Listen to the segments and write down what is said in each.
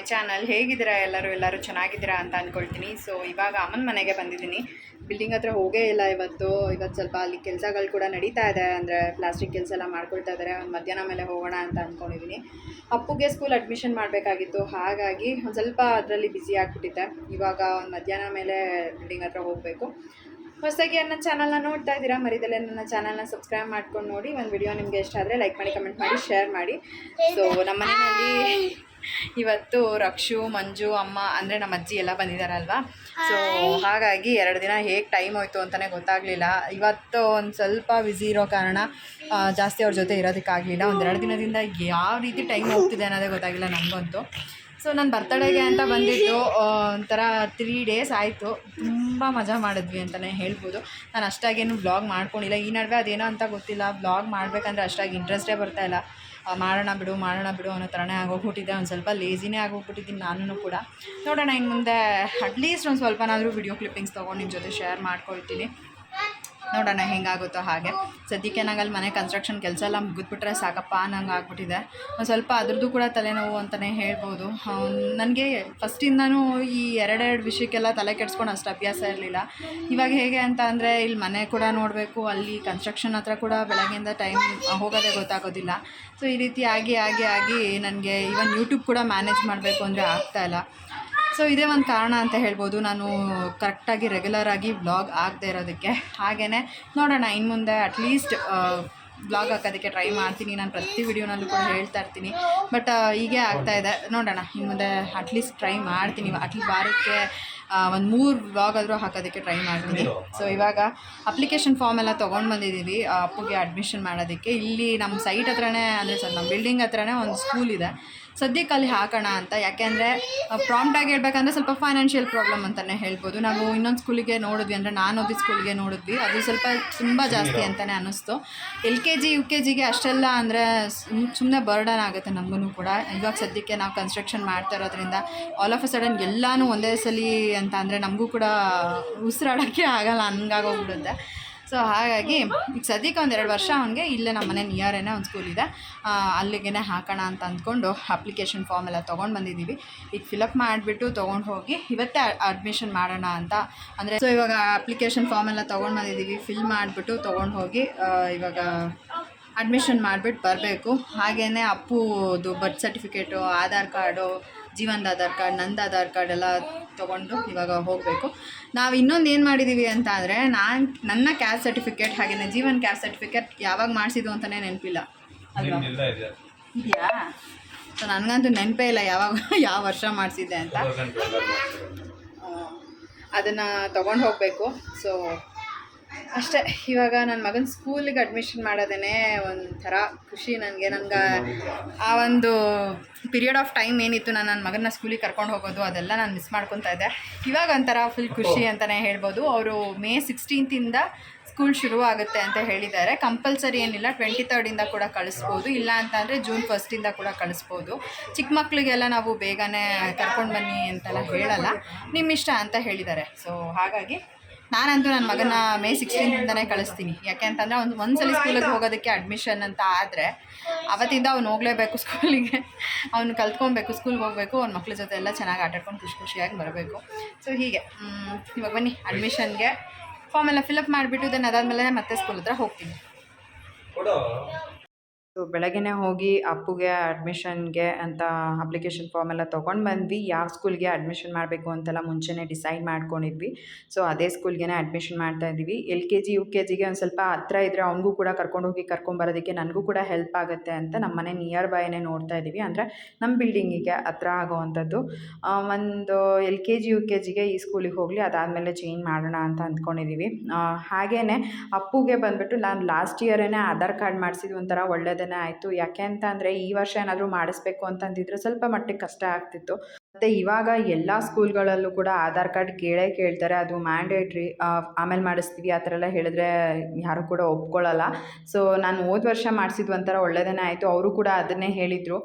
My channel ಹೇಗಿದ್ದೀರಾ ಎಲ್ಲರೂ? ಎಲ್ಲರೂ ಚೆನ್ನಾಗಿದ್ದೀರಾ ಅಂತ ಅಂದ್ಕೊಳ್ತೀನಿ ಸೊ ಇವಾಗ ಅಮ್ಮನ ಮನೆಗೆ ಬಂದಿದ್ದೀನಿ. ಬಿಲ್ಡಿಂಗ್ ಹತ್ರ ಹೋಗೇ ಇಲ್ಲ ಇವತ್ತು. ಇವತ್ತು ಸ್ವಲ್ಪ ಅಲ್ಲಿ ಕೆಲಸಗಳು ಕೂಡ ನಡೀತಾ ಇದೆ. ಅಂದರೆ ಪ್ಲಾಸ್ಟಿಕ್ ಕೆಲಸ ಎಲ್ಲ ಮಾಡ್ಕೊಳ್ತಾ ಇದ್ದಾರೆ ಒಂದು ಮಧ್ಯಾಹ್ನ ಮೇಲೆ ಹೋಗೋಣ ಅಂತ ಅಂದ್ಕೊಂಡಿದ್ದೀನಿ ಅಪ್ಪುಗೆ ಸ್ಕೂಲ್ ಅಡ್ಮಿಷನ್ ಮಾಡಬೇಕಾಗಿತ್ತು. ಹಾಗಾಗಿ ಒಂದು ಸ್ವಲ್ಪ ಅದರಲ್ಲಿ ಬ್ಯುಸಿ ಆಗಿಬಿಟ್ಟಿದ್ದೆ. ಇವಾಗ ಒಂದು ಮಧ್ಯಾಹ್ನ ಮೇಲೆ ಬಿಲ್ಡಿಂಗ್ ಹತ್ರ ಹೋಗಬೇಕು. ಹೊಸದಾಗಿ ನನ್ನ ಚಾನಲ್ನ ನೋಡ್ತಾ ಇದ್ದೀರಾ? ಮರಿದಲ್ಲೇ ನನ್ನ ಚಾನಲ್ನ ಸಬ್ಸ್ಕ್ರೈಬ್ ಮಾಡ್ಕೊಂಡು ನೋಡಿ. ಒಂದು ವಿಡಿಯೋ ನಿಮಗೆ ಇಷ್ಟ ಆದರೆ ಲೈಕ್ ಮಾಡಿ ಕಮೆಂಟ್ ಮಾಡಿ ಶೇರ್ ಮಾಡಿ. ಸೊ ನಮ್ಮ ಮನೆಯಲ್ಲಿ ಇವತ್ತು ರಕ್ಷು ಮಂಜು ಅಮ್ಮ ಅಂದರೆ ನಮ್ಮ ಅಜ್ಜಿ ಎಲ್ಲ ಬಂದಿದ್ದಾರಲ್ವಾ ಸೊ ಹಾಗಾಗಿ ಎರಡು ದಿನ ಹೇಗೆ ಟೈಮ್ ಹೋಯ್ತು ಅಂತಲೇ ಗೊತ್ತಾಗಲಿಲ್ಲ. ಇವತ್ತು ಒಂದು ಸ್ವಲ್ಪ ಬ್ಯುಸಿ ಇರೋ ಕಾರಣ ಜಾಸ್ತಿ ಅವ್ರ ಜೊತೆ ಇರೋದಕ್ಕಾಗಲಿಲ್ಲ. ಒಂದೆರಡು ದಿನದಿಂದ ಯಾವ ರೀತಿ ಟೈಮ್ ಹೋಗ್ತಿದೆ ಅನ್ನೋದೇ ಗೊತ್ತಾಗಿಲ್ಲ ನನಗಂತೂ ಸೊ ನನ್ನ ಬರ್ತಡೇಗೆ ಅಂತ ಬಂದಿದ್ದು ಒಂಥರ ತ್ರೀ ಡೇಸ್ ಆಯಿತು. ತುಂಬ ಮಜಾ ಮಾಡಿದ್ವಿ ಅಂತಲೇ ಹೇಳ್ಬೋದು. ನಾನು ಅಷ್ಟಾಗೇನು ಬ್ಲಾಗ್ ಮಾಡ್ಕೊಂಡಿಲ್ಲ. ಈ ನಡುವೆ ಅದೇನೋ ಅಂತ ಗೊತ್ತಿಲ್ಲ. ಬ್ಲಾಗ್ ಮಾಡಬೇಕಂದ್ರೆ ಅಷ್ಟಾಗಿ ಇಂಟ್ರೆಸ್ಟೇ ಬರ್ತಾಯಿಲ್ಲ ಮಾಡೋಣ ಬಿಡು ಮಾಡೋಣ ಬಿಡು ಅನ್ನೋ ಥರನೇ ಆಗೋಗ್ಬಿಟ್ಟಿದೆ. ಒಂದು ಸ್ವಲ್ಪ ಲೇಸಿನೇ ಆಗೋಗ್ಬಿಟ್ಟಿದ್ದೀನಿ ನಾನು ಕೂಡ. ನೋಡೋಣ ಇನ್ನು ಮುಂದೆ ಅಟ್ಲೀಸ್ಟ್ ಒಂದು ಸ್ವಲ್ಪನಾದರೂ ವಿಡಿಯೋ ಕ್ಲಿಪ್ಪಿಂಗ್ಸ್ ತೊಗೊಂಡು ನಿಮ್ಮ ಜೊತೆ ಶೇರ್ ಮಾಡ್ಕೊಳ್ತೀನಿ. ನೋಡೋಣ ಹೆಂಗಾಗುತ್ತೋ ಹಾಗೆ. ಸದ್ಯಕ್ಕೆ ನಂಗೆ ಮನೆ ಕನ್ಸ್ಟ್ರಕ್ಷನ್ ಕೆಲಸ ಎಲ್ಲ ಮುಗಿದ್ಬಿಟ್ರೆ ಸಾಕಪ್ಪ ನಂಗೆ ಆಗ್ಬಿಟ್ಟಿದೆ. ಒಂದು ಸ್ವಲ್ಪ ಅದ್ರದ್ದು ಕೂಡ ತಲೆನೋವು ಅಂತಲೇ ಹೇಳ್ಬೋದು. ನನಗೆ ಫಸ್ಟಿಂದನೂ ಈ ಎರಡೆರಡು ವಿಷಯಕ್ಕೆಲ್ಲ ತಲೆ ಕೆಡ್ಸ್ಕೊಂಡು ಅಷ್ಟು ಅಭ್ಯಾಸ ಇರಲಿಲ್ಲ. ಇವಾಗ ಹೇಗೆ ಅಂತ ಅಂದರೆ ಇಲ್ಲಿ ಮನೆ ಕೂಡ ನೋಡಬೇಕು, ಅಲ್ಲಿ ಕನ್ಸ್ಟ್ರಕ್ಷನ್ ಹತ್ರ ಕೂಡ ಬೆಳಗ್ಗೆಯಿಂದ ಟೈಮ್ ಹೋಗೋದೇ ಗೊತ್ತಾಗೋದಿಲ್ಲ. ಸೊ ಈ ರೀತಿ ಆಗಿ ಆಗಿ ಆಗಿ ನನಗೆ ಇವನ್ ಯೂಟ್ಯೂಬ್ ಕೂಡ ಮ್ಯಾನೇಜ್ ಮಾಡಬೇಕು ಅಂದರೆ ಆಗ್ತಾಯಿಲ್ಲ ಸೊ ಇದೇ ಒಂದು ಕಾರಣ ಅಂತ ಹೇಳ್ಬೋದು. ನಾನು ಕರೆಕ್ಟಾಗಿ ರೆಗ್ಯುಲರಾಗಿ ಬ್ಲಾಗ್ ಆಗದೆ ಇರೋದಕ್ಕೆ. ಹಾಗೇ ನೋಡೋಣ ಇನ್ನು ಮುಂದೆ ಅಟ್ಲೀಸ್ಟ್ ಬ್ಲಾಗ್ ಹಾಕೋದಕ್ಕೆ ಟ್ರೈ ಮಾಡ್ತೀನಿ. ನಾನು ಪ್ರತಿ ವಿಡಿಯೋನಲ್ಲೂ ಕೂಡ ಹೇಳ್ತಾ ಇರ್ತೀನಿ. ಬಟ್ ಹೀಗೆ ಇದೆ. ನೋಡೋಣ ಇನ್ನು ಮುಂದೆ ಅಟ್ಲೀಸ್ಟ್ ಟ್ರೈ ಮಾಡ್ತೀನಿ. ಅಟ್ಲೀಸ್ಟ್ ವಾರಕ್ಕೆ ಒಂದು ಮೂರು ಬ್ಲಾಗ್ ಆದರೂ ಹಾಕೋದಕ್ಕೆ ಟ್ರೈ ಮಾಡ್ತೀನಿ. ಸೊ ಇವಾಗ ಅಪ್ಲಿಕೇಶನ್ ಫಾರ್ಮ್ ಎಲ್ಲ ತೊಗೊಂಡು ಬಂದಿದ್ದೀವಿ ಅಪ್ಪುಗೆ ಅಡ್ಮಿಷನ್ ಮಾಡೋದಕ್ಕೆ. ಇಲ್ಲಿ ನಮ್ಮ ಸೈಟ್ ಹತ್ರನೇ, ಅಂದರೆ ಸರ್ ನಮ್ಮ ಬಿಲ್ಡಿಂಗ್ ಹತ್ರನೇ ಒಂದು ಸ್ಕೂಲ್ ಇದೆ. ಸದ್ಯಕ್ಕೆ ಅಲ್ಲಿ ಹಾಕೋಣ ಅಂತ. ಯಾಕೆಂದರೆ ಪ್ರಾಂಪ್ಟಾಗಿ ಹೇಳ್ಬೇಕಂದ್ರೆ ಸ್ವಲ್ಪ ಫೈನಾನ್ಷಿಯಲ್ ಪ್ರಾಬ್ಲಮ್ ಅಂತಲೇ ಹೇಳ್ಬೋದು. ನಾವು ಇನ್ನೊಂದು ಸ್ಕೂಲಿಗೆ ನೋಡಿದ್ವಿ ಅಂದರೆ ನಾನು ಓದಿದ ಸ್ಕೂಲಿಗೆ ನೋಡಿದ್ವಿ. ಅದು ಸ್ವಲ್ಪ ತುಂಬ ಜಾಸ್ತಿ ಅಂತಲೇ ಅನ್ನಿಸ್ತು L K G U K ಜಿಗೆ ಅಷ್ಟೆಲ್ಲ ಅಂದರೆ ಸುಮ್ಮನೆ ಬರ್ಡನ್ ಆಗುತ್ತೆ ನಮಗೂ ಕೂಡ. ಇವಾಗ ಸದ್ಯಕ್ಕೆ ನಾವು ಕನ್ಸ್ಟ್ರಕ್ಷನ್ ಮಾಡ್ತಾ ಇರೋದ್ರಿಂದ ಆಲ್ ಆಫ್ ಅ ಸಡನ್ ಎಲ್ಲನೂ ಒಂದೇ ಸಲ ಅಂತ ಅಂದರೆ ನಮಗೂ ಕೂಡ ಉಸಿರಾಡೋಕ್ಕೆ ಆಗಲ್ಲ ಹಂಗಾಗೋಗ್ಬಿಡುತ್ತೆ ಸೊ ಹಾಗಾಗಿ ಈಗ ಸದ್ಯಕ್ಕೆ ಒಂದು ಎರಡು ವರ್ಷ ಅವನಿಗೆ ಇಲ್ಲೇ ನಮ್ಮ ಮನೆ ನಿಯರೇನೇ ಒಂದು ಸ್ಕೂಲ್ ಇದೆ. ಅಲ್ಲಿಗೆ ಹಾಕೋಣ ಅಂತ ಅಂದ್ಕೊಂಡು ಅಪ್ಲಿಕೇಶನ್ ಫಾರ್ಮ್ ಎಲ್ಲ ತೊಗೊಂಡು ಬಂದಿದ್ದೀವಿ ಈಗ ಫಿಲಪ್ ಮಾಡಿಬಿಟ್ಟು ತೊಗೊಂಡು ಹೋಗಿ ಇವತ್ತೇ ಅಡ್ಮಿಷನ್ ಮಾಡೋಣ ಅಂತ. ಅಂದರೆ ಸೊ ಇವಾಗ ಅಪ್ಲಿಕೇಶನ್ ಫಾರ್ಮ್ ಎಲ್ಲ ತೊಗೊಂಡು ಬಂದಿದ್ದೀವಿ ಫಿಲ್ ಮಾಡಿಬಿಟ್ಟು ತೊಗೊಂಡು ಹೋಗಿ ಇವಾಗ ಅಡ್ಮಿಷನ್ ಮಾಡಿಬಿಟ್ಟು ಬರಬೇಕು. ಹಾಗೆಯೇ ಅಪ್ಪುದು ಬರ್ತ್ ಸರ್ಟಿಫಿಕೇಟು ಆಧಾರ್ ಕಾರ್ಡು ಜೀವನದ ಆಧಾರ್ ಕಾರ್ಡ್ ನಂದು ಆಧಾರ್ ಕಾರ್ಡ್ ಎಲ್ಲ ತೊಗೊಂಡು ಇವಾಗ ಹೋಗಬೇಕು. ನಾವು ಇನ್ನೊಂದು ಏನು ಮಾಡಿದ್ದೀವಿ ಅಂತ ಅಂದರೆ ನಾನು ನನ್ನ ಕ್ಯಾಸ್ಟ್ ಸರ್ಟಿಫಿಕೇಟ್ ಹಾಗೆಯೇ ಜೀವನ್ ಕ್ಯಾಸ್ಟ್ ಸರ್ಟಿಫಿಕೇಟ್ ಯಾವಾಗ ಮಾಡಿಸಿದ್ದು ಅಂತಲೇ ನೆನಪಿಲ್ಲ. ಅಲ್ವಾ? ಇದೆಯಾ? ಸೊ ನನಗಂತೂ ನೆನಪೇ ಇಲ್ಲ ಯಾವಾಗ ಯಾವ ವರ್ಷ ಮಾಡಿಸಿದ್ದೆ ಅಂತ. ಅದನ್ನು ತೊಗೊಂಡು ಹೋಗಬೇಕು. ಸೊ ಅಷ್ಟೇ, ಇವಾಗ ನನ್ನ ಮಗನ ಸ್ಕೂಲಿಗೆ ಅಡ್ಮಿಷನ್ ಮಾಡೋದೇ ಒಂಥರ ಖುಷಿ ನನಗೆ. ನನಗೆ ಆ ಒಂದು ಪೀರಿಯಡ್ ಆಫ್ ಟೈಮ್ ಏನಿತ್ತು, ನಾನು ನನ್ನ ಮಗನ ಸ್ಕೂಲಿಗೆ ಕರ್ಕೊಂಡು ಹೋಗೋದು, ಅದೆಲ್ಲ ನಾನು ಮಿಸ್ ಮಾಡ್ಕೊತಾ ಇದ್ದೆ. ಇವಾಗ ಒಂಥರ ಫುಲ್ ಖುಷಿ ಅಂತಲೇ ಹೇಳ್ಬೋದು. ಅವರು ಮೇ ಸಿಕ್ಸ್ಟೀನ್ತಿಂದ ಸ್ಕೂಲ್ ಶುರು ಆಗುತ್ತೆ ಅಂತ ಹೇಳಿದ್ದಾರೆ. ಕಂಪಲ್ಸರಿ ಏನಿಲ್ಲ ಟ್ವೆಂಟಿ ತರ್ಡಿಂದ ಕೂಡ ಕಳಿಸ್ಬೋದು. ಇಲ್ಲ ಅಂತಂದರೆ ಜೂನ್ ಫಸ್ಟಿಂದ ಕೂಡ ಕಳಿಸ್ಬೋದು. ಚಿಕ್ಕ ಮಕ್ಕಳಿಗೆಲ್ಲ ನಾವು ಬೇಗನೆ ಕರ್ಕೊಂಡು ಬನ್ನಿ ಅಂತೆಲ್ಲ ಹೇಳಲ್ಲ. ನಿಮ್ಮಿಷ್ಟ ಅಂತ ಹೇಳಿದ್ದಾರೆ. ಸೊ ಹಾಗಾಗಿ ನಾನಂತೂ ನನ್ನ ಮಗನ ಮೇ ಸಿಕ್ಸ್ಟೀನ್ದಿಂದನೇ ಕಳಿಸ್ತೀನಿ. ಯಾಕೆ ಅಂತಂದರೆ ಒಂದು ಒಂದ್ಸಲಿ ಸ್ಕೂಲಿಗೆ ಹೋಗೋದಕ್ಕೆ ಅಡ್ಮಿಷನ್ ಅಂತ ಆದರೆ ಅವತ್ತಿಂದ ಅವ್ನು ಹೋಗಲೇಬೇಕು ಸ್ಕೂಲಿಗೆ ಅವ್ನು ಕಲ್ತ್ಕೊಬೇಕು ಸ್ಕೂಲ್ಗೆ ಹೋಗಬೇಕು, ಅವ್ನ ಮಕ್ಳ ಜೊತೆ ಎಲ್ಲ ಚೆನ್ನಾಗಿ ಆಟಾಡ್ಕೊಂಡು ಖುಷಿ ಖುಷಿಯಾಗಿ ಬರಬೇಕು. ಸೊ ಹೀಗೆ ಇವಾಗ ಬನ್ನಿ ಅಡ್ಮಿಷನ್ಗೆ ಫಾರ್ಮ್ ಎಲ್ಲ ಫಿಲಪ್ ಮಾಡಿಬಿಟ್ಟು ದೆನ್ ಅದಾದಮೇಲೆ ಮತ್ತೆ ಸ್ಕೂಲ್ ಹತ್ರ ಹೋಗ್ತೀನಿ. ಸೊ ಬೆಳಗ್ಗೆನೇ ಹೋಗಿ ಅಪ್ಪುಗೆ ಅಡ್ಮಿಷನ್ಗೆ ಅಂತ ಅಪ್ಲಿಕೇಶನ್ ಫಾರ್ಮ್ ಎಲ್ಲ ತೊಗೊಂಡು ಬಂದ್ವಿ. ಯಾವ ಸ್ಕೂಲ್ಗೆ ಅಡ್ಮಿಷನ್ ಮಾಡಬೇಕು ಅಂತೆಲ್ಲ ಮುಂಚೆನೇ ಡಿಸೈಡ್ ಮಾಡ್ಕೊಂಡಿದ್ವಿ. ಸೊ ಅದೇ ಸ್ಕೂಲ್ಗೆ ಅಡ್ಮಿಷನ್ ಮಾಡ್ತಾ ಇದ್ದೀವಿ. L K G, U K ಜಿಗೆ ಒಂದು ಸ್ವಲ್ಪ ಹತ್ರ ಇದ್ದರೆ ಅವನಿಗೂ ಕೂಡ ಕರ್ಕೊಂಡೋಗಿ ಕರ್ಕೊಂಬರೋದಕ್ಕೆ ನನಗೂ ಕೂಡ ಹೆಲ್ಪ್ ಆಗುತ್ತೆ ಅಂತ ನಮ್ಮ ಮನೆ ನಿಯರ್ ಬೈನೇ ನೋಡ್ತಾ ಇದ್ದೀವಿ. ಅಂದರೆ ನಮ್ಮ ಬಿಲ್ಡಿಂಗಿಗೆ ಹತ್ರ ಆಗೋವಂಥದ್ದು ಒಂದು L K G, U K ಜಿಗೆ ಈ ಸ್ಕೂಲಿಗೆ ಹೋಗಲಿ, ಅದಾದಮೇಲೆ ಚೇಂಜ್ ಮಾಡೋಣ ಅಂತ ಅಂದ್ಕೊಂಡಿದ್ದೀವಿ. ಹಾಗೇ ಅಪ್ಪುಗೆ ಬಂದುಬಿಟ್ಟು ನಾನು ಲಾಸ್ಟ್ ಇಯರೇ ಆಧಾರ್ ಕಾರ್ಡ್ ಮಾಡಿಸಿದ್ದು ಒಂಥರ ಒಳ್ಳೆಯದೇ ಆಯಿತು. ಯಾಕೆ ಅಂತ ಈ ವರ್ಷ ಏನಾದರೂ ಮಾಡಿಸ್ಬೇಕು ಅಂತಂದಿದ್ರೆ ಸ್ವಲ್ಪ ಮಟ್ಟಿಗೆ ಕಷ್ಟ ಆಗ್ತಿತ್ತು. ಮತ್ತು ಇವಾಗ ಎಲ್ಲ ಸ್ಕೂಲ್ಗಳಲ್ಲೂ ಕೂಡ ಆಧಾರ್ ಕಾರ್ಡ್ ಕೇಳೇ ಕೇಳ್ತಾರೆ. ಅದು ಮ್ಯಾಂಡೇಟ್ರಿ ಆಮೇಲೆ ಮಾಡಿಸ್ತೀವಿ, ಆ ಥರ ಎಲ್ಲ ಹೇಳಿದ್ರೆ ಯಾರೂ ಕೂಡ ಒಪ್ಕೊಳ್ಳಲ್ಲ ಸೊ ನಾನು ಹೋದ ವರ್ಷ ಮಾಡಿಸಿದ್ದು ಒಂಥರ ಒಳ್ಳೆಯದೇ ಆಯಿತು. ಅವರು ಕೂಡ ಅದನ್ನೇ ಹೇಳಿದರು.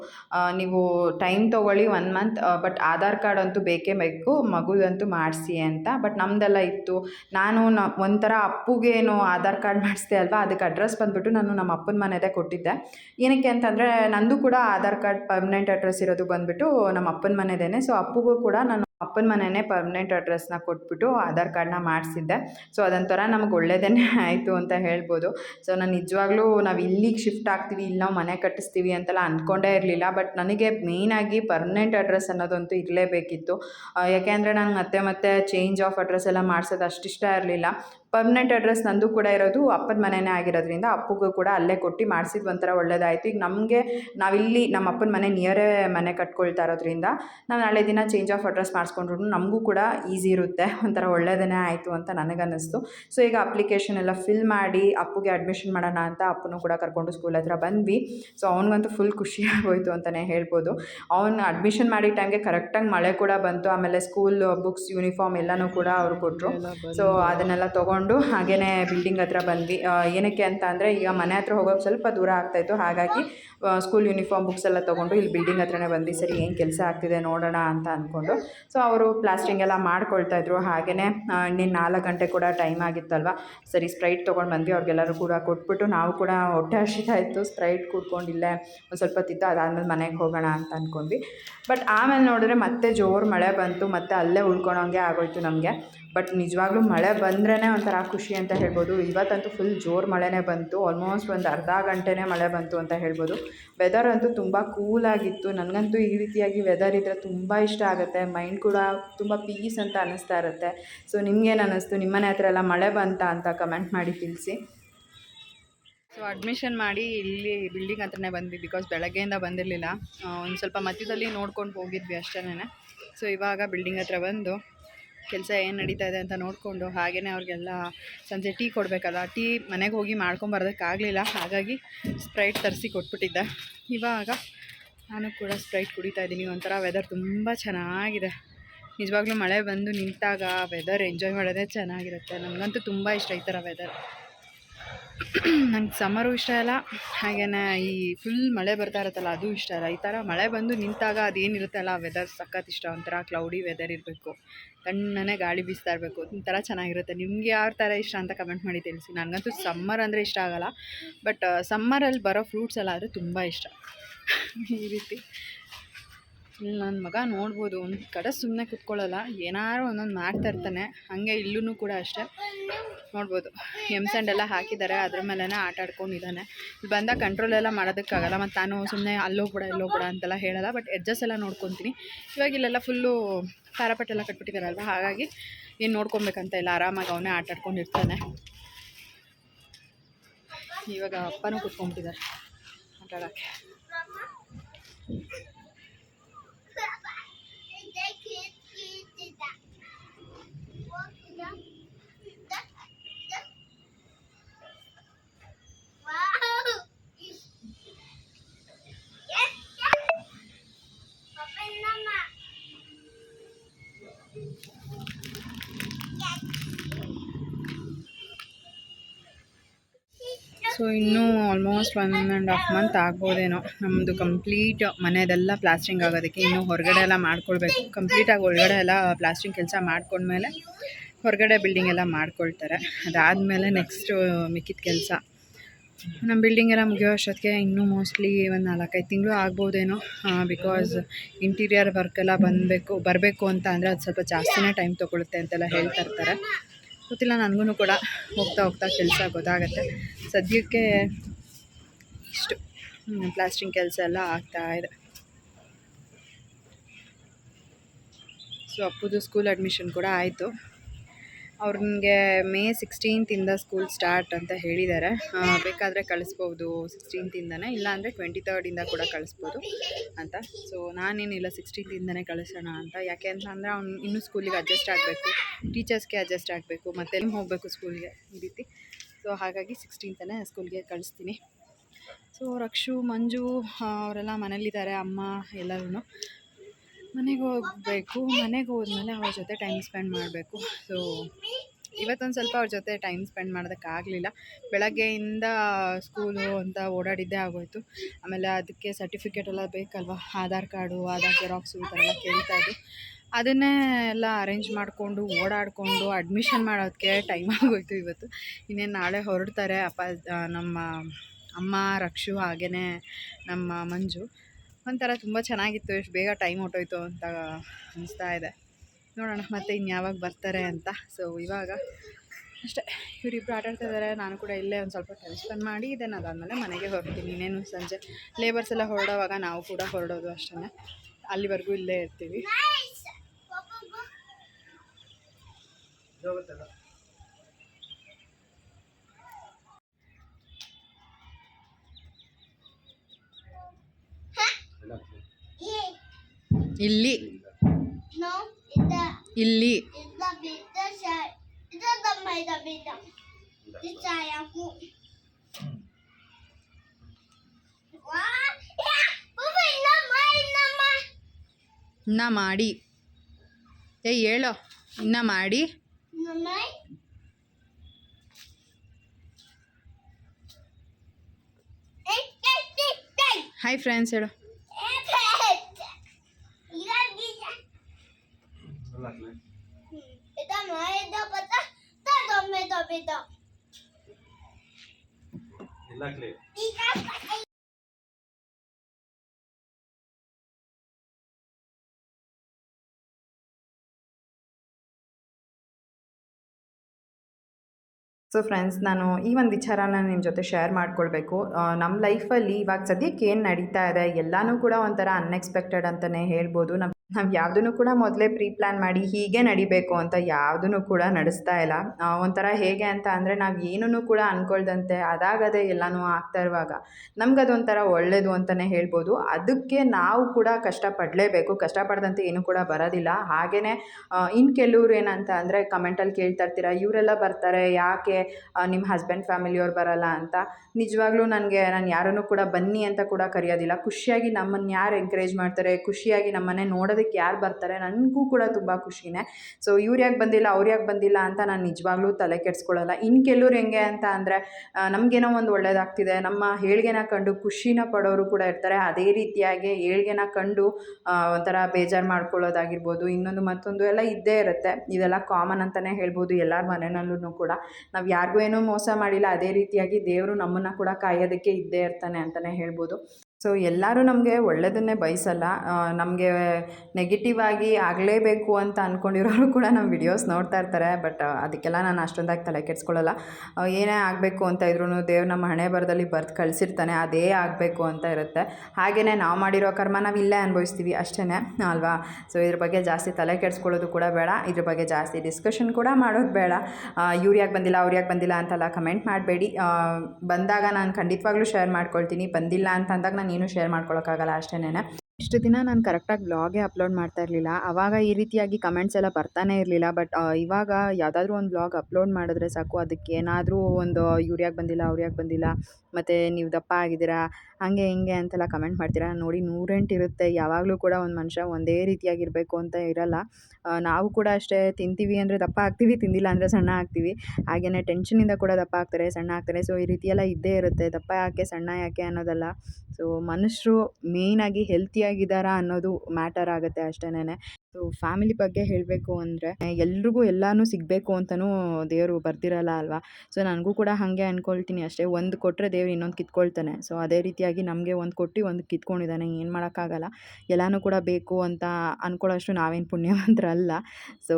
ನೀವು ಟೈಮ್ ತೊಗೊಳ್ಳಿ one month but Aadhaar card ಅಂತೂ ಬೇಕೇ ಬೇಕು, ಮಗುದಂತೂ ಮಾಡಿಸಿ ಅಂತ. ಬಟ್ ನಮ್ದೆಲ್ಲ ಇತ್ತು. ನಾನು ನ, ಒಂಥರ ಅಪ್ಪುಗೇನು ಆಧಾರ್ ಕಾರ್ಡ್ ಮಾಡಿಸಿದೆ ಅಲ್ವಾ, ಅದಕ್ಕೆ ಅಡ್ರೆಸ್ ಬಂದುಬಿಟ್ಟು ನಾನು ನಮ್ಮ ಅಪ್ಪನ ಮನೆದೇ ಕೊಟ್ಟಿದ್ದೆ. ಏನಕ್ಕೆ ಅಂತಂದರೆ ನಂದು ಕೂಡ ಆಧಾರ್ ಕಾರ್ಡ್ ಪರ್ಮನೆಂಟ್ ಅಡ್ರೆಸ್ ಇರೋದು ಬಂದುಬಿಟ್ಟು ನಮ್ಮ ಅಪ್ಪನ ಮನೆದೇ ಸೊ ಅಪ್ಪಿಗೂ ಕೂಡ ನಾನು ಅಪ್ಪನ ಮನೆಯೇ ಪರ್ಮನೆಂಟ್ ಅಡ್ರೆಸ್ನ ಕೊಟ್ಬಿಟ್ಟು ಆಧಾರ್ ಕಾರ್ಡ್ನ ಮಾಡಿಸಿದ್ದೆ. ಸೊ ಅದೊಂಥರ ನಮಗೆ ಒಳ್ಳೆಯದೇ ಆಯಿತು ಅಂತ ಹೇಳ್ಬೋದು. ಸೊ ನಾನು ನಿಜವಾಗ್ಲೂ ನಾವು ಇಲ್ಲಿಗೆ ಶಿಫ್ಟ್ ಆಗ್ತೀವಿ, ಇಲ್ಲಿ ನಾವು ಮನೆ ಕಟ್ಟಿಸ್ತೀವಿ ಅಂತೆಲ್ಲ ಅಂದ್ಕೊಂಡೇ ಇರಲಿಲ್ಲ. ಬಟ್ ನನಗೆ ಮೇಯ್ನಾಗಿ ಪರ್ಮನೆಂಟ್ ಅಡ್ರೆಸ್ ಅನ್ನೋದಂತೂ ಇರಲೇಬೇಕಿತ್ತು. ಯಾಕೆ ಅಂದರೆ ನಂಗೆ ಮತ್ತೆ ಮತ್ತೆ ಚೇಂಜ್ ಆಫ್ ಅಡ್ರೆಸ್ ಎಲ್ಲ ಮಾಡಿಸೋದು ಅಷ್ಟಿಷ್ಟ ಇರಲಿಲ್ಲ. ಪರ್ಮನೆಂಟ್ ಅಡ್ರೆಸ್ ನಂದು ಕೂಡ ಇರೋದು ಅಪ್ಪನ ಮನೆಯೇ ಆಗಿರೋದ್ರಿಂದ ಅಪ್ಪಗೂ ಕೂಡ ಅಲ್ಲೇ ಕೊಟ್ಟು ಮಾಡಿಸಿದ್ವಿ ಒಂಥರ ಒಳ್ಳೇದಾಯಿತು. ಈಗ ನಮಗೆ ನಾವಿಲ್ಲಿ ನಮ್ಮ ಅಪ್ಪನ ಮನೆ ನಿಯರೇ ಮನೆ ಕಟ್ಕೊಳ್ತಾ ಇರೋದ್ರಿಂದ ನಾವು ನಾಳೆ ದಿನ ಚೇಂಜ್ ಆಫ್ ಅಡ್ರೆಸ್ ಮಾಡಿಸ್ಕೊಂಡ್ರು ನಮಗೂ ಕೂಡ ಈಸಿ ಇರುತ್ತೆ. ಒಂಥರ ಒಳ್ಳೆಯದೇ ಆಯಿತು ಅಂತ ನನಗನ್ನಿಸ್ತು. ಸೊ ಈಗ ಅಪ್ಲಿಕೇಶನ್ ಎಲ್ಲ ಫಿಲ್ ಮಾಡಿ ಅಪ್ಪಗೆ ಅಡ್ಮಿಷನ್ ಮಾಡೋಣ ಅಂತ ಅಪ್ಪನೂ ಕೂಡ ಕರ್ಕೊಂಡು ಸ್ಕೂಲ್ ಹತ್ರ ಬಂದ್ವಿ. ಸೊ ಅವ್ನಿಗಂತೂ ಫುಲ್ ಖುಷಿ ಆಗೋಯ್ತು ಅಂತಲೇ ಹೇಳ್ಬೋದು. ಅವ್ನು ಅಡ್ಮಿಷನ್ ಮಾಡಿ ಟೈಮ್ಗೆ ಕರೆಕ್ಟಾಗಿ ಮಳೆ ಕೂಡ ಬಂತು. ಆಮೇಲೆ ಸ್ಕೂಲ್ ಬುಕ್ಸ್ ಯೂನಿಫಾರ್ಮ್ ಎಲ್ಲನೂ ಕೂಡ ಅವರು ಕೊಟ್ಟರು ಸೊ ಅದನ್ನೆಲ್ಲ ತೊಗೊಂಡು ಹಾಗೆಯೇ ಬಿಲ್ಡಿಂಗ್ ಹತ್ರ ಬಂದ್ವಿ. ಏನಕ್ಕೆ ಅಂತ ಅಂದರೆ ಈಗ ಮನೆ ಹತ್ರ ಹೋಗೋಕೆ ಸ್ವಲ್ಪ ದೂರ ಆಗ್ತಾಯಿತ್ತು ಹಾಗಾಗಿ ಸ್ಕೂಲ್ ಯೂನಿಫಾರ್ಮ್ ಬುಕ್ಸ್ ಎಲ್ಲ ತೊಗೊಂಡು ಇಲ್ಲಿ ಬಿಲ್ಡಿಂಗ್ ಹತ್ರನೇ ಬಂದ್ವಿ. ಸರಿ, ಏನು ಕೆಲಸ ಆಗ್ತಿದೆ ನೋಡೋಣ ಅಂತ ಅಂದ್ಕೊಂಡು ಸೊ ಅವರು ಪ್ಲಾಸ್ಟಿಂಗ್ ಎಲ್ಲ ಮಾಡ್ಕೊಳ್ತಾ ಇದ್ರು. ಹಾಗೆಯೇ ಇನ್ನೇನು ನಾಲ್ಕು ಗಂಟೆ ಕೂಡ ಟೈಮ್ ಆಗಿತ್ತಲ್ವ? ಸರಿ ಸ್ಪ್ರೈಟ್ ತೊಗೊಂಡು ಬಂದ್ವಿ. ಅವ್ರಿಗೆಲ್ಲರೂ ಕೂಡ ಕೊಟ್ಬಿಟ್ಟು ನಾವು ಕೂಡ ಹೊಟ್ಟೆ ಹಸಿತಾ ಇತ್ತು. ಸ್ಪ್ರೈಟ್ ಕೂತ್ಕೊಂಡಿಲ್ಲೇ ಒಂದು ಸ್ವಲ್ಪ ತಿದ್ದು ಅದಾದಮೇಲೆ ಮನೆಗೆ ಹೋಗೋಣ ಅಂತ ಅಂದ್ಕೊಂಡ್ವಿ ಬಟ್ ಆಮೇಲೆ ನೋಡಿದ್ರೆ ಮತ್ತೆ ಜೋರು ಮಳೆ ಬಂತು. ಮತ್ತೆ ಅಲ್ಲೇ ಉಳ್ಕೊಳೋಂಗೆ ಆಗೋಯ್ತು ನಮಗೆ. ಬಟ್ ನಿಜವಾಗ್ಲೂ ಮಳೆ ಬಂದ್ರೇ ಒಂಥರ ಖುಷಿ ಅಂತ ಹೇಳ್ಬೋದು. ಇವತ್ತಂತೂ ಫುಲ್ ಜೋರು ಮಳೆನೇ ಬಂತು. ಆಲ್ಮೋಸ್ಟ್ ಒಂದು ಅರ್ಧ ಗಂಟೆನೇ ಮಳೆ ಬಂತು ಅಂತ ಹೇಳ್ಬೋದು. ವೆದರ್ ಅಂತೂ ತುಂಬ ಕೂಲಾಗಿತ್ತು ನನಗಂತೂ ಈ ರೀತಿಯಾಗಿ ವೆದರ್ ಇದ್ದರೆ ತುಂಬ ಇಷ್ಟ ಆಗುತ್ತೆ. ಮೈಂಡ್ ಕೂಡ ತುಂಬ ಪೀಸ್ ಅಂತ ಅನ್ನಿಸ್ತಾ ಇರುತ್ತೆ. ಸೊ ನಿಮ್ಗೇನು ಅನ್ನಿಸ್ತು ನಿಮ್ಮನೆ ಹತ್ರ ಎಲ್ಲ ಮಳೆ ಬಂತ ಅಂತ ಕಮೆಂಟ್ ಮಾಡಿ ತಿಳಿಸಿ. ಸೊ ಅಡ್ಮಿಷನ್ ಮಾಡಿ ಇಲ್ಲಿ ಬಿಲ್ಡಿಂಗ್ ಹತ್ರನೇ ಬಂದ್ವಿ. ಬಿಕಾಸ್ ಬೆಳಗ್ಗೆಯಿಂದ ಬಂದಿರಲಿಲ್ಲ. ಒಂದು ಸ್ವಲ್ಪ ಮಧ್ಯದಲ್ಲಿ ನೋಡ್ಕೊಂಡು ಹೋಗಿದ್ವಿ ಅಷ್ಟೇ ಸೊ ಇವಾಗ ಬಿಲ್ಡಿಂಗ್ ಹತ್ರ ಬಂದು ಕೆಲಸ ಏನು ನಡೀತಾ ಇದೆ ಅಂತ ನೋಡಿಕೊಂಡು ಹಾಗೆಯೇ ಅವ್ರಿಗೆಲ್ಲ ಸಂಜೆ ಟೀ ಕೊಡಬೇಕಲ್ಲ, ಟೀ ಮನೆಗೆ ಹೋಗಿ ಮಾಡ್ಕೊಂಬರೋದಕ್ಕಾಗಲಿಲ್ಲ. ಹಾಗಾಗಿ ಸ್ಪ್ರೈಟ್ ತರಿಸಿ ಕೊಟ್ಬಿಟ್ಟಿದ್ದೆ. ಇವಾಗ ನಾನು ಕೂಡ ಸ್ಪ್ರೈಟ್ ಕುಡಿತಾ ಇದ್ದೀನಿ. ಒಂಥರ ವೆದರ್ ತುಂಬ ಚೆನ್ನಾಗಿದೆ. ನಿಜವಾಗ್ಲೂ ಮಳೆ ಬಂದು ನಿಂತಾಗ ವೆದರ್ ಎಂಜಾಯ್ ಮಾಡೋದೇ ಚೆನ್ನಾಗಿರುತ್ತೆ. ನನಗಂತೂ ತುಂಬ ಇಷ್ಟ ಈ ಥರ ವೆದರ್ ನಂಗೆ ಸಮ್ಮರು ಇಷ್ಟ ಇಲ್ಲ ಹಾಗೇನೆ ಈ ಫುಲ್ ಮಳೆ ಬರ್ತಾ ಇರುತ್ತಲ್ಲ, ಅದು ಇಷ್ಟ ಇಲ್ಲ ಈ ಥರ ಮಳೆ ಬಂದು ನಿಂತಾಗ ಅದೇನಿರುತ್ತಲ್ಲ ವೆದರ್ ಸಖತ್ ಇಷ್ಟ. ಒಂಥರ ಕ್ಲೌಡಿ ವೆದರ್ ಇರಬೇಕು. ತಣ್ಣನೆ ಗಾಳಿ ಬೀಸ್ತಾ ಇರಬೇಕು. ಒಂಥರ ಚೆನ್ನಾಗಿರುತ್ತೆ. ನಿಮಗೆ ಯಾವ ಥರ ಇಷ್ಟ ಅಂತ ಕಮೆಂಟ್ ಮಾಡಿ ತಿಳಿಸಿ. ನನಗಂತೂ ಸಮ್ಮರ್ ಅಂದರೆ ಇಷ್ಟ ಆಗಲ್ಲ. ಬಟ್ ಸಮ್ಮರಲ್ಲಿ ಬರೋ ಫ್ರೂಟ್ಸ್ ಎಲ್ಲ ಆದರೆ ತುಂಬ ಇಷ್ಟ. ಈ ರೀತಿ. ಇಲ್ಲಿ ನನ್ನ ಮಗ ನೋಡ್ಬೋದು. ಒಂದು ಕಡೆ ಸುಮ್ಮನೆ ಕುತ್ಕೊಳ್ಳಲ್ಲ. ಏನಾದ್ರು ಒಂದೊಂದು ಮಾಡ್ತಾ ಇರ್ತಾನೆ. ಹಾಗೆ ಇಲ್ಲೂ ಕೂಡ ಅಷ್ಟೇ. ನೋಡ್ಬೋದು. ಎಂ ಸ್ಯಾಂಡ್ ಎಲ್ಲ ಹಾಕಿದ್ದಾರೆ, ಅದ್ರ ಮೇಲೇ ಆಟ ಆಡ್ಕೊಂಡಿದ್ದಾನೆ. ಇಲ್ಲಿ ಬಂದಾಗ ಕಂಟ್ರೋಲ್ ಎಲ್ಲ ಮಾಡೋದಕ್ಕಾಗಲ್ಲ, ಮತ್ತು ನಾನು ಸುಮ್ಮನೆ ಅಲ್ಲೋಗ್ಬಿಡ ಇಲ್ಲೋಗ್ಬಿಡ ಅಂತೆಲ್ಲ ಹೇಳಲ್ಲ ಬಟ್ ಎಡ್ಜಸ್ ಎಲ್ಲ ನೋಡ್ಕೊತೀನಿ. ಇವಾಗ ಇಲ್ಲೆಲ್ಲ ಫುಲ್ಲು ಪ್ಯಾರಾಪಟ್ ಎಲ್ಲ ಕಟ್ಬಿಟ್ಟಿದ್ದಾರಲ್ವ ಹಾಗಾಗಿ ಏನು ನೋಡ್ಕೊಬೇಕಂತ ಇಲ್ಲ, ಆರಾಮಾಗಿ ಅವನೇ ಆಟ ಆಡ್ಕೊಂಡಿರ್ತಾನೆ. ಇವಾಗ ಅಪ್ಪನೂ ಕುತ್ಕೊಂಡ್ಬಿಟ್ಟಿದ್ದಾರೆ, ಆಟ ಆಡೋಕ್ಕೆ. ಸೊ ಇನ್ನೂ almost one and half month ಆಗ್ಬೋದೇನೋ. ನಮ್ಮದು ಕಂಪ್ಲೀಟ್ ಮನೆಯದೆಲ್ಲ ಪ್ಲಾಸ್ಟ್ರಿಂಗ್ ಆಗೋದಕ್ಕೆ ಇನ್ನೂ ಹೊರಗಡೆ ಎಲ್ಲ ಮಾಡ್ಕೊಳ್ಬೇಕು ಕಂಪ್ಲೀಟಾಗಿ ಒಳಗಡೆ ಎಲ್ಲ ಪ್ಲಾಸ್ಟ್ರಿಂಗ್ ಕೆಲಸ ಮಾಡಿಕೊಂಡ್ಮೇಲೆ ಹೊರಗಡೆ ಬಿಲ್ಡಿಂಗ್ ಎಲ್ಲ ಮಾಡ್ಕೊಳ್ತಾರೆ. ಅದಾದಮೇಲೆ ನೆಕ್ಸ್ಟ್ ಮಿಕ್ಕಿದ ಕೆಲಸ. ನಮ್ಮ ಬಿಲ್ಡಿಂಗ್ ಎಲ್ಲ ಮುಗಿಯೋ ಅಷ್ಟೊತ್ತಿಗೆ ಇನ್ನೂ ಮೋಸ್ಟ್ಲಿ ಒಂದು ನಾಲ್ಕೈದು ತಿಂಗಳು ಆಗ್ಬೋದೇನೋ. ಬಿಕಾಸ್ ಇಂಟೀರಿಯರ್ ವರ್ಕ್ ಎಲ್ಲ ಬಂದಬೇಕು, ಬರಬೇಕು ಅಂತ ಅಂದರೆ ಅದು ಸ್ವಲ್ಪ ಜಾಸ್ತಿನೇ ಟೈಮ್ ತೊಗೊಳುತ್ತೆ ಅಂತೆಲ್ಲ ಹೇಳ್ತಾ ಇರ್ತಾರೆ. ಗೊತ್ತಿಲ್ಲ ನನಗೂ ಕೂಡ ಹೋಗ್ತಾ ಹೋಗ್ತಾ ಕೆಲಸ ಗೊತ್ತಾಗತ್ತೆ. ಸದ್ಯಕ್ಕೆ ಇಷ್ಟು. ಪ್ಲಾಸ್ಟಿಂಗ್ ಕೆಲಸ ಎಲ್ಲ ಆಗ್ತಾ ಇದೆ. ಸೊ ಅಪ್ಪುದು ಸ್ಕೂಲ್ ಅಡ್ಮಿಷನ್ ಕೂಡ ಆಯಿತು. ಅವ್ರಿಗೆ ಮೇ ಸಿಕ್ಸ್ಟೀನ್ತಿಂದ ಸ್ಕೂಲ್ ಸ್ಟಾರ್ಟ್ ಅಂತ ಹೇಳಿದ್ದಾರೆ. ಬೇಕಾದರೆ ಕಳಿಸ್ಬೋದು ಸಿಕ್ಸ್ಟೀನ್ತಿಂದನೇ ಇಲ್ಲಾಂದರೆ ಟ್ವೆಂಟಿ ತರ್ಡಿಂದ ಕೂಡ ಕಳಿಸ್ಬೋದು ಅಂತ. ಸೊ ನಾನೇನಿಲ್ಲ ಸಿಕ್ಸ್ಟೀನ್ತಿಂದನೇ ಕಳಿಸೋಣ ಅಂತ. ಯಾಕೆ ಅಂತ ಅಂದರೆ ಅವ್ನು ಇನ್ನೂ ಸ್ಕೂಲಿಗೆ ಅಡ್ಜಸ್ಟ್ ಆಗಬೇಕು. ಟೀಚರ್ಸ್ಗೆ ಅಡ್ಜಸ್ಟ್ ಆಗಬೇಕು. ಮತ್ತೆ ಹೋಗಬೇಕು ಸ್ಕೂಲಿಗೆ ಈ ರೀತಿ. ಸೊ ಹಾಗಾಗಿ ಸಿಕ್ಸ್ಟೀನ್ತನೇ ಸ್ಕೂಲ್ಗೆ ಕಳಿಸ್ತೀನಿ. ಸೊ ರಕ್ಷು, ಮಂಜು ಅವರೆಲ್ಲ ಮನೇಲಿದ್ದಾರೆ, ಅಮ್ಮ ಎಲ್ಲರೂ ಮನೆಗೆ ಹೋಗಬೇಕು. ಮನೆಗೆ ಹೋದ್ಮೇಲೆ ಅವ್ರ ಜೊತೆ ಟೈಮ್ ಸ್ಪೆಂಡ್ ಮಾಡಬೇಕು. ಸೊ ಇವತ್ತೊಂದು ಸ್ವಲ್ಪ ಅವ್ರ ಜೊತೆ ಟೈಮ್ ಸ್ಪೆಂಡ್ ಮಾಡೋದಕ್ಕಾಗಲಿಲ್ಲ ಬೆಳಗ್ಗೆಯಿಂದ ಸ್ಕೂಲು ಅಂತ ಓಡಾಡಿದ್ದೇ ಆಗೋಯ್ತು. ಆಮೇಲೆ ಅದಕ್ಕೆ ಸರ್ಟಿಫಿಕೇಟ್ ಎಲ್ಲ ಬೇಕಲ್ವ? ಆಧಾರ್ ಕಾರ್ಡು ಆಧಾರ್ ಜೆರಾಕ್ಸು ಈ ಥರ ಎಲ್ಲ ಕೇಳ್ತಾಯಿದ್ರು ಅದನ್ನೇ ಎಲ್ಲ ಅರೇಂಜ್ ಮಾಡಿಕೊಂಡು, ಓಡಾಡಿಕೊಂಡು ಅಡ್ಮಿಷನ್ ಮಾಡೋದಕ್ಕೆ ಟೈಮ್ ಆಗೋಯ್ತು ಇವತ್ತು. ಇನ್ನೇನು ನಾಳೆ ಹೊರಡ್ತಾರೆ ಅಪ್ಪ, ನಮ್ಮ ಅಮ್ಮ ರಕ್ಷು ಹಾಗೆಯೇ ನಮ್ಮ ಮಂಜು. ಒಂಥರ ತುಂಬ ಚೆನ್ನಾಗಿತ್ತು. ಎಷ್ಟು ಬೇಗ ಟೈಮ್ ಹೊಟ್ಟೋಯ್ತು ಅಂತ ಅನಿಸ್ತಾ ಇದೆ. ನೋಡೋಣ ಮತ್ತೆ ಇನ್ಯಾವಾಗ ಬರ್ತಾರೆ ಅಂತ. ಸೊ ಇವಾಗ ಅಷ್ಟೇ. ಇವರಿಬ್ಬರು ಆಟಾಡ್ತಾ ಇದ್ದಾರೆ ನಾನು ಕೂಡ ಇಲ್ಲೇ ಒಂದು ಸ್ವಲ್ಪ ಟೈಮ್ ಸ್ಪೆಂಡ್ ಮಾಡಿ ಇದನ್ನು ಅದಾದಮೇಲೆ ಮನೆಗೆ ಹೋಗ್ತೀನಿ ಇನ್ನೇನು ಸಂಜೆ ಲೇಬರ್ಸ್ ಎಲ್ಲ ಹೊರಡೋವಾಗ ನಾವು ಕೂಡ ಹೊರಡೋದು ಅಷ್ಟೇ ಅಲ್ಲಿವರೆಗೂ ಇಲ್ಲೇ ಇರ್ತೀವಿ. ಇಲ್ಲಿ. ಇಲ್ಲಿ. ಇನ್ನ ಮಾಡಿ. ಏಯ್ ಹೇಳೋ ಇನ್ನ ಮಾಡಿ. ಹಾಯ್ ಫ್ರೆಂಡ್ಸ್ ಹೇಳೋ. ಸೊ ಫ್ರೆಂಡ್ಸ್ ನಾನು ಈ ಒಂದು ವಿಚಾರನ ನಿಮ್ಮ ಜೊತೆ ಶೇರ್ ಮಾಡ್ಕೊಳ್ಬೇಕು. ನಮ್ಮ ಲೈಫಲ್ಲಿ ಇವಾಗ ಸದ್ಯಕ್ಕೆ ಏನು ನಡೀತಾ ಇದೆ, ಎಲ್ಲಾನು ಕೂಡ ಒಂಥರ ಅನ್ಎಕ್ಸ್ಪೆಕ್ಟೆಡ್ ಅಂತಲೇ ಹೇಳ್ಬೋದು. ನಮ್ಮ ನಾವು ಯಾವುದನ್ನು ಕೂಡ ಮೊದಲೇ ಪ್ರೀ ಪ್ಲ್ಯಾನ್ ಮಾಡಿ ಹೀಗೆ ನಡಿಬೇಕು ಅಂತ ಯಾವುದನ್ನು ಕೂಡ ನಡೆಸ್ತಾ ಇಲ್ಲ. ಒಂಥರ ಹೇಗೆ ಅಂತ ಅಂದರೆ ನಾವು ಏನೂ ಕೂಡ ಅಂದ್ಕೊಳ್ದಂತೆ ಅದಾಗದೇ ಎಲ್ಲನೂ ಆಗ್ತಾ ಇರುವಾಗ ನಮ್ಗದೊಂಥರ ಒಳ್ಳೆಯದು ಅಂತಲೇ ಹೇಳ್ಬೋದು. ಅದಕ್ಕೆ ನಾವು ಕೂಡ ಕಷ್ಟಪಡಲೇಬೇಕು. ಕಷ್ಟಪಡ್ದಂತೆ ಏನೂ ಕೂಡ ಬರೋದಿಲ್ಲ. ಹಾಗೆಯೇ ಇನ್ನು ಕೆಲವ್ರು ಏನಂತ ಅಂದರೆ ಕಮೆಂಟಲ್ಲಿ ಕೇಳ್ತಾ ಇರ್ತೀರ, ಇವರೆಲ್ಲ ಬರ್ತಾರೆ, ಯಾಕೆ ನಿಮ್ಮ ಹಸ್ಬೆಂಡ್ ಫ್ಯಾಮಿಲಿಯವ್ರು ಬರಲ್ಲ ಅಂತ? ನಿಜವಾಗ್ಲೂ ನನಗೆ, ನಾನು ಯಾರನ್ನು ಕೂಡ ಬನ್ನಿ ಅಂತ ಕೂಡ ಕರೆಯೋದಿಲ್ಲ. ಖುಷಿಯಾಗಿ ನಮ್ಮನ್ನು ಯಾರು ಎಂಕರೇಜ್ ಮಾಡ್ತಾರೆ? ಖುಷಿಯಾಗಿ ನಮ್ಮನೆ ನೋಡೋದಕ್ಕೆ ಯಾರು ಬರ್ತಾರೆ ನನಗೂ ಕೂಡ ತುಂಬ ಖುಷಿನೇ. ಸೊ ಇವ್ರು ಯಾಕೆ ಬಂದಿಲ್ಲ, ಅವ್ರು ಯಾಕೆ ಬಂದಿಲ್ಲ ಅಂತ ನಾನು ನಿಜವಾಗ್ಲೂ ತಲೆ ಕೆಡಿಸ್ಕೊಳ್ಳಲ್ಲ. ಇನ್ನು ಕೆಲವ್ರು ಹೆಂಗೆ ಅಂತ ಅಂದರೆ ನಮಗೇನೋ ಒಂದು ಒಳ್ಳೇದಾಗ್ತಿದೆ. ನಮ್ಮ ಏಳ್ಗೆನ ಕಂಡು ಖುಷಿನ ಪಡೋರು ಕೂಡ ಇರ್ತಾರೆ. ಅದೇ ರೀತಿಯಾಗಿ ಏಳ್ಗೆನ ಕಂಡು ಒಂಥರ ಬೇಜಾರು ಮಾಡ್ಕೊಳ್ಳೋದಾಗಿರ್ಬೋದು, ಇನ್ನೊಂದು ಮತ್ತೊಂದು ಎಲ್ಲ ಇದ್ದೇ ಇರುತ್ತೆ. ಇದೆಲ್ಲ ಕಾಮನ್ ಅಂತಲೇ ಹೇಳ್ಬೋದು, ಎಲ್ಲರ ಮನೆಯಲ್ಲೂ ಕೂಡ. ನಾವು ಯಾರಿಗೂ ಏನೂ ಮೋಸ ಮಾಡಿಲ್ಲ, ಅದೇ ರೀತಿಯಾಗಿ ದೇವರು ನಮ್ಮನ್ನು ಕೂಡ ಕಾಯೋದಕ್ಕೆ ಇದ್ದೇ ಇರ್ತಾನೆ ಅಂತಲೇ ಹೇಳ್ಬೋದು. ಸೊ ಎಲ್ಲರೂ ನಮಗೆ ಒಳ್ಳೆಯದನ್ನೇ ಬಯಸಲ್ಲ. ನಮಗೆ ನೆಗೆಟಿವ್ ಆಗಿ ಆಗಲೇಬೇಕು ಅಂತ ಅಂದ್ಕೊಂಡಿರೋರು ಕೂಡ ನಮ್ಮ ವಿಡಿಯೋಸ್ ನೋಡ್ತಾ ಇರ್ತಾರೆ. ಬಟ್ ಅದಕ್ಕೆಲ್ಲ ನಾನು ಅಷ್ಟೊಂದಾಗಿ ತಲೆ ಕೆಡಿಸ್ಕೊಳ್ಳಲ್ಲ. ಏನೇ ಆಗಬೇಕು ಅಂತ ಇದ್ರೂ ದೇವ್ರು ನಮ್ಮ ಹಣೆ ಬರದಲ್ಲಿ ಬರ್ದು ಕಳಿಸಿರ್ತಾನೆ. ಅದೇ ಆಗಬೇಕು ಅಂತ ಇರುತ್ತೆ. ಹಾಗೆಯೇ ನಾವು ಮಾಡಿರೋ ಕರ್ಮ ನಾವು ಇಲ್ಲೇ ಅನುಭವಿಸ್ತೀವಿ ಅಷ್ಟೇ ಅಲ್ವಾ? ಸೊ ಇದ್ರ ಬಗ್ಗೆ ಜಾಸ್ತಿ ತಲೆ ಕೆಡಿಸ್ಕೊಳ್ಳೋದು ಕೂಡ ಬೇಡ. ಇದ್ರ ಬಗ್ಗೆ ಜಾಸ್ತಿ ಡಿಸ್ಕಷನ್ ಕೂಡ ಮಾಡೋದು ಬೇಡ. ಇವ್ರು ಬಂದಿಲ್ಲ, ಅವ್ರು ಬಂದಿಲ್ಲ ಅಂತೆಲ್ಲ ಕಮೆಂಟ್ ಮಾಡಬೇಡಿ. ಬಂದಾಗ ನಾನು ಖಂಡಿತವಾಗ್ಲೂ ಶೇರ್ ಮಾಡ್ಕೊಳ್ತೀನಿ. ಬಂದಿಲ್ಲ ಅಂತ ಅಂದಾಗ ಏನೂ ಶೇರ್ ಮಾಡ್ಕೊಳಕ್ಕಾಗಲ್ಲ ಅಷ್ಟೇನೆ. ಇಷ್ಟು ದಿನ ನಾನು ಕರೆಕ್ಟಾಗಿ ಬ್ಲಾಗೇ ಅಪ್ಲೋಡ್ ಮಾಡ್ತಾ ಇರಲಿಲ್ಲ. ಆವಾಗ ಈ ರೀತಿಯಾಗಿ ಕಮೆಂಟ್ಸ್ ಎಲ್ಲ ಬರ್ತಾನೆ ಇರಲಿಲ್ಲ ಬಟ್ ಇವಾಗ ಯಾವುದಾದ್ರೂ ಒಂದು ಬ್ಲಾಗ್ ಅಪ್ಲೋಡ್ ಮಾಡಿದ್ರೆ ಸಾಕು. ಅದಕ್ಕೆ ಏನಾದರೂ ಒಂದು, ಯೂರಿಯಾಗಿ ಬಂದಿಲ್ಲ ಅವ್ರು ಬಂದಿಲ್ಲ, ಮತ್ತು ನೀವು ದಪ್ಪ ಆಗಿದ್ದೀರಾ? ಹಾಗೆ ಹಿಂಗೆ ಅಂತೆಲ್ಲ ಕಮೆಂಟ್ ಮಾಡ್ತೀರಾ? ನೋಡಿ ನೂರೆಂಟು ಇರುತ್ತೆ. ಯಾವಾಗಲೂ ಕೂಡ ಒಂದು ಮನುಷ್ಯ ಒಂದೇ ರೀತಿಯಾಗಿರಬೇಕು ಅಂತ ಇರಲ್ಲ. ನಾವು ಕೂಡ ಅಷ್ಟೇ ತಿಂತೀವಿ ಅಂದರೆ ದಪ್ಪ ಆಗ್ತೀವಿ, ತಿಂದಿಲ್ಲ ಅಂದರೆ ಸಣ್ಣ ಆಗ್ತೀವಿ. ಹಾಗೆಯೇ ಟೆನ್ಷನಿಂದ ಕೂಡ ದಪ್ಪ ಆಗ್ತಾರೆ, ಸಣ್ಣ ಆಗ್ತಾರೆ. ಸೊ ಈ ರೀತಿಯೆಲ್ಲ ಇದ್ದೇ ಇರುತ್ತೆ. ದಪ್ಪ ಯಾಕೆ, ಸಣ್ಣ ಯಾಕೆ ಅನ್ನೋದಲ್ಲ. ಸೊ ಮನುಷ್ಯರು ಮೇಯ್ನಾಗಿ ಹೆಲ್ತಿಯಾಗಿದ್ದಾರಾ ಅನ್ನೋದು ಮ್ಯಾಟರ್ ಆಗುತ್ತೆ ಅಷ್ಟೇನೆ ಸೊ ಫ್ಯಾಮಿಲಿ ಬಗ್ಗೆ ಹೇಳಬೇಕು ಅಂದರೆ, ಎಲ್ರಿಗೂ ಎಲ್ಲಾನು ಸಿಗಬೇಕು ಅಂತಲೂ ದೇವರು ಬರ್ದಿರಲ್ಲ ಅಲ್ವಾ? ಸೊ ನನಗೂ ಕೂಡ ಹಾಗೆ ಅಂದ್ಕೊಳ್ತೀನಿ ಅಷ್ಟೇ. ಒಂದು ಕೊಟ್ಟರೆ ದೇವ್ರು ಇನ್ನೊಂದು ಕಿತ್ಕೊಳ್ತಾನೆ. ಸೊ ಅದೇ ರೀತಿಯಾಗಿ ನಮಗೆ ಒಂದು ಕೊಟ್ಟು ಒಂದು ಕಿತ್ಕೊಂಡಿದ್ದಾನೆ. ಏನು ಮಾಡೋಕ್ಕಾಗಲ್ಲ. ಎಲ್ಲಾನು ಕೂಡ ಬೇಕು ಅಂತ ಅಂದ್ಕೊಳ್ಳೋಷ್ಟು ನಾವೇನು ಪುಣ್ಯವಂತರಲ್ಲ. ಸೊ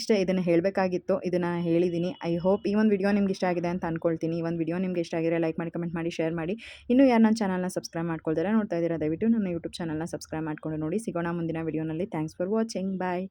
ಇಷ್ಟೇ ಇದನ್ನು ಹೇಳಬೇಕಾಗಿತ್ತು. ಇದನ್ನು ಹೇಳಿದ್ದೀನಿ ಐ ಹೋಪ್ ಈ ಒಂದು ವಿಡಿಯೋ ನಿಮ್ಗೆ ಇಷ್ಟ ಆಗಿದೆ ಅಂತ ಅಂದ್ಕೊಳ್ತೀನಿ ಈ ಒಂದು ವಿಡಿಯೋ ನಿಮ್ಗೆ ಇಷ್ಟ ಆಗಿದ್ರೆ ಲೈಕ್ ಮಾಡಿ, ಕಮೆಂಟ್ ಮಾಡಿ, ಶೇರ್ ಮಾಡಿ. ಇನ್ನೂ ಯಾರು ನನ್ನ ಚಾನಲ್ನ ಸಬ್ಸ್ಕ್ರೈಬ್ ಮಾಡ್ಕೊಳ್ತಾರೆ ನೋಡ್ತಾ ಇದ್ದೀರಾ, ದಯವಿಟ್ಟು ನನ್ನ ಯೂಟ್ಯೂಬ್ ಚಾನಲ್ನ ಸಬ್ಸ್ಕ್ರೈಬ್ ಮಾಡ್ಕೊಂಡು ನೋಡಿ. ಸಿಗೋಣ ಮುಂದಿನ ವಿಡಿಯೋನಲ್ಲಿ. Thanks for watching. Bye.